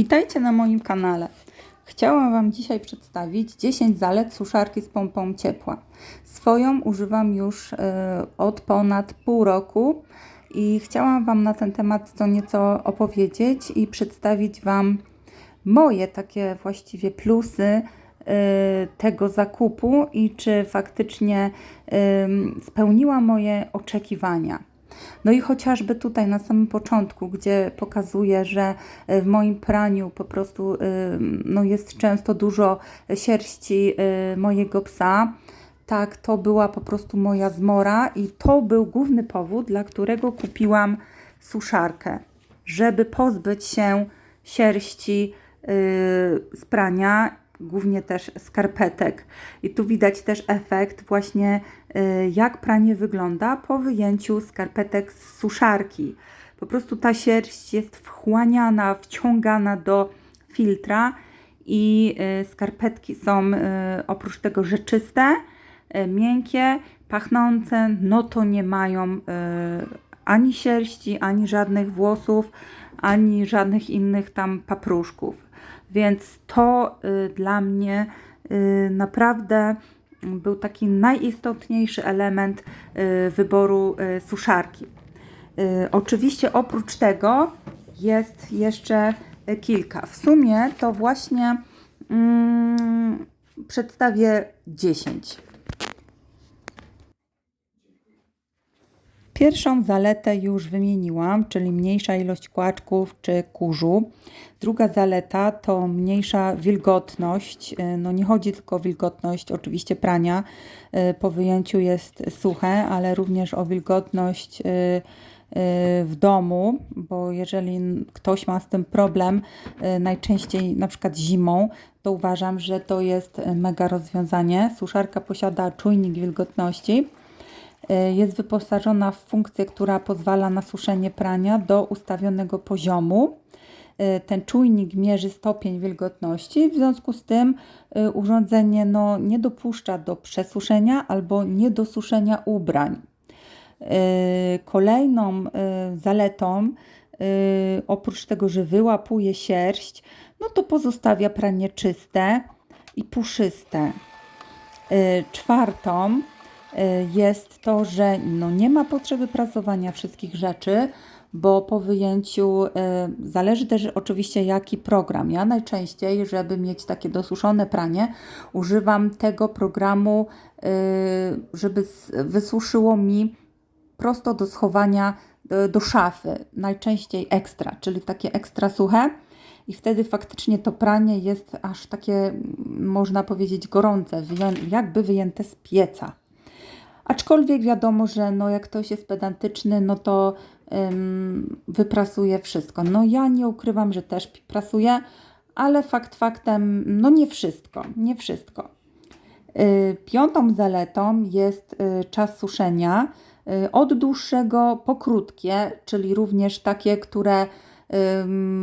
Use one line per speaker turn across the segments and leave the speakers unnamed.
Witajcie na moim kanale. Chciałam Wam dzisiaj przedstawić 10 zalet suszarki z pompą ciepła. Swoją używam już y, od ponad pół roku i chciałam Wam na ten temat co nieco opowiedzieć i przedstawić Wam moje takie właściwie plusy y, tego zakupu i czy faktycznie spełniła moje oczekiwania. No i chociażby tutaj na samym początku, gdzie pokazuję, że e, w moim praniu po prostu e, no jest często dużo sierści e, mojego psa. Tak, to była po prostu moja zmora i to był główny powód, dla którego kupiłam suszarkę, żeby pozbyć się sierści z prania głównie też skarpetek. I tu widać też efekt właśnie y, jak pranie wygląda po wyjęciu skarpetek z suszarki. Po prostu ta sierść jest wchłaniana, wciągana do filtra i y, skarpetki są y, oprócz tego rzeczyste, miękkie, pachnące, no to nie mają ani sierści, ani żadnych włosów, ani żadnych innych tam papruszków. Więc to y, dla mnie y, naprawdę był taki najistotniejszy element y, wyboru suszarki. Oczywiście oprócz tego jest jeszcze kilka. W sumie to właśnie mm, przedstawię 10. Pierwszą zaletę już wymieniłam, czyli mniejsza ilość kłaczków czy kurzu. Druga zaleta to mniejsza wilgotność. E, no nie chodzi tylko o wilgotność oczywiście prania. E, po wyjęciu jest suche, ale również o wilgotność e, w domu, bo jeżeli ktoś ma z tym problem, najczęściej na przykład zimą, to uważam, że to jest mega rozwiązanie. Suszarka posiada czujnik wilgotności jest wyposażona w funkcję, która pozwala na suszenie prania do ustawionego poziomu. E, ten czujnik mierzy stopień wilgotności, w związku z tym e, urządzenie no, nie dopuszcza do przesuszenia albo niedosuszenia ubrań. Kolejną zaletą, oprócz tego, że wyłapuje sierść, no to pozostawia pranie czyste i puszyste. Czwartą jest to, że no nie ma potrzeby prasowania wszystkich rzeczy, bo po wyjęciu y, zależy też oczywiście jaki program. Ja najczęściej, żeby mieć takie dosuszone pranie, używam tego programu, y, żeby wysuszyło mi prosto do schowania do szafy, najczęściej ekstra, czyli takie ekstra suche. I wtedy faktycznie to pranie jest aż takie, można powiedzieć, gorące, jakby wyjęte z pieca. Aczkolwiek wiadomo, że no jak ktoś jest pedantyczny, no to ym, wyprasuje wszystko. No ja nie ukrywam, że też prasuję, ale fakt faktem, no nie wszystko, nie wszystko. Yy, piątą zaletą jest yy, czas suszenia. Yy, od dłuższego po krótkie, czyli również takie, które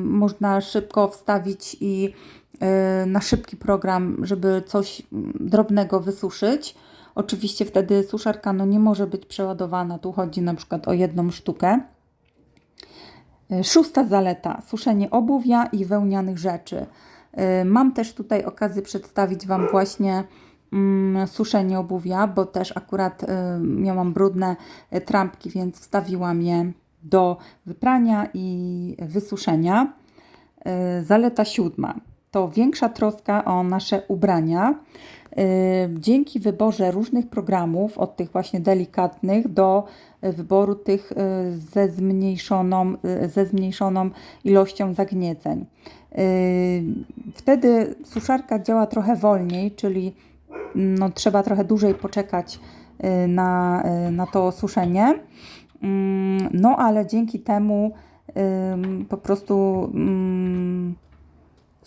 można szybko wstawić i y, na szybki program, żeby coś drobnego wysuszyć Oczywiście wtedy suszarka no, nie może być przeładowana. Tu chodzi na przykład o jedną sztukę. E, szósta zaleta: suszenie obuwia i wełnianych rzeczy. E, mam też tutaj okazję przedstawić Wam właśnie mm, suszenie obuwia, bo też akurat y, miałam brudne trampki, więc wstawiłam je do wyprania i wysuszenia. Zaleta siódma to większa troska o nasze ubrania. Dzięki wyborze różnych programów, od tych właśnie delikatnych do wyboru tych y, ze zmniejszoną, y, ze zmniejszoną ilością zagnieceń. Wtedy suszarka działa trochę wolniej, czyli no, trzeba trochę dłużej poczekać y, na, na to suszenie. No ale dzięki temu po prostu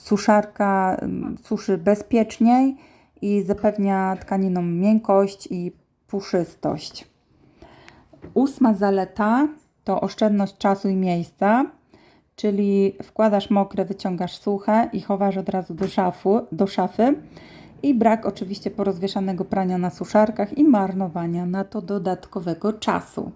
suszarka suszy bezpieczniej i zapewnia tkaninom miękkość i puszystość. Ósma zaleta to oszczędność czasu i miejsca, czyli wkładasz mokre, wyciągasz suche i chowasz od razu do, szafu, do szafy. I brak oczywiście porozwieszanego prania na suszarkach i marnowania na to dodatkowego czasu.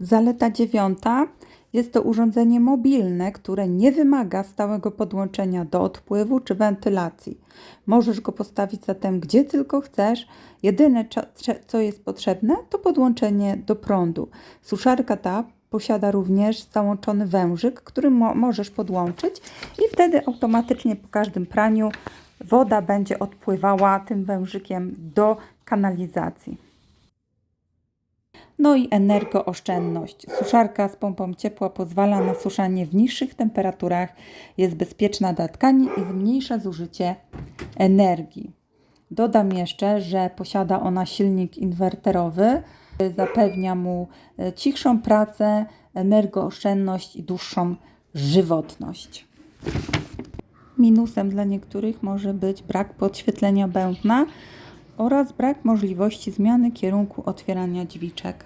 Zaleta dziewiąta Jest to urządzenie mobilne, które nie wymaga stałego podłączenia do odpływu czy wentylacji. Możesz go postawić zatem gdzie tylko chcesz. Jedyne, co jest potrzebne, to podłączenie do prądu. Suszarka ta posiada również załączony wężyk, który mo- możesz podłączyć i wtedy automatycznie po każdym praniu woda będzie odpływała tym wężykiem do kanalizacji. No i energooszczędność. Suszarka z pompą ciepła pozwala na suszanie w niższych temperaturach, jest bezpieczna dla tkanin i zmniejsza zużycie energii. Dodam jeszcze, że posiada ona silnik inwerterowy, zapewnia mu e, cichszą pracę, energooszczędność i dłuższą żywotność. Minusem dla niektórych może być brak podświetlenia bębna oraz brak możliwości zmiany kierunku otwierania drzwiczek.